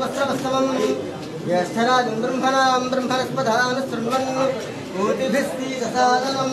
వస్త్రవస్తవం జ్యేష్ఠరాజం బ్రహ్మణాం బ్రహ్మణస్పదాను శృణ్వన్ కోటిభిస్తీకసాదనం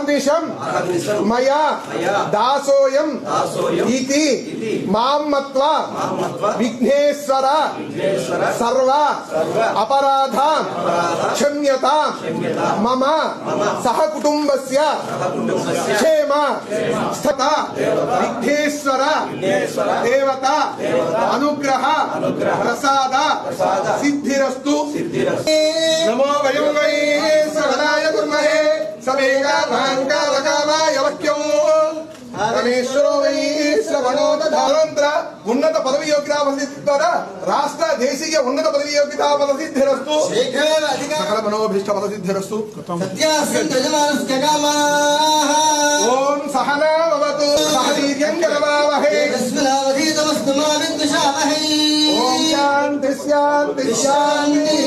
तादृशं मया दासोयम इति माँ मत्वा विघ्नेश्वर सर्व अपराधान् क्षम्यता मम सहकुटुम्बस्य क्षेम स्थता विघ्नेश्वर देवता अनुग्रह प्रसाद सिद्धिरस्तु। नमो పరమేశ్వరో వై శ్రవణో ఉన్నత పదవి యోగ్యతా రాష్ట్ర దేశీయ ఉన్నత పదవి యోగ్యతా అధిక సకల మనోభీష్ట కామాః ఓం సహనావతు సహవీర్యం ఓం శాంతి శాంతి శాంతి।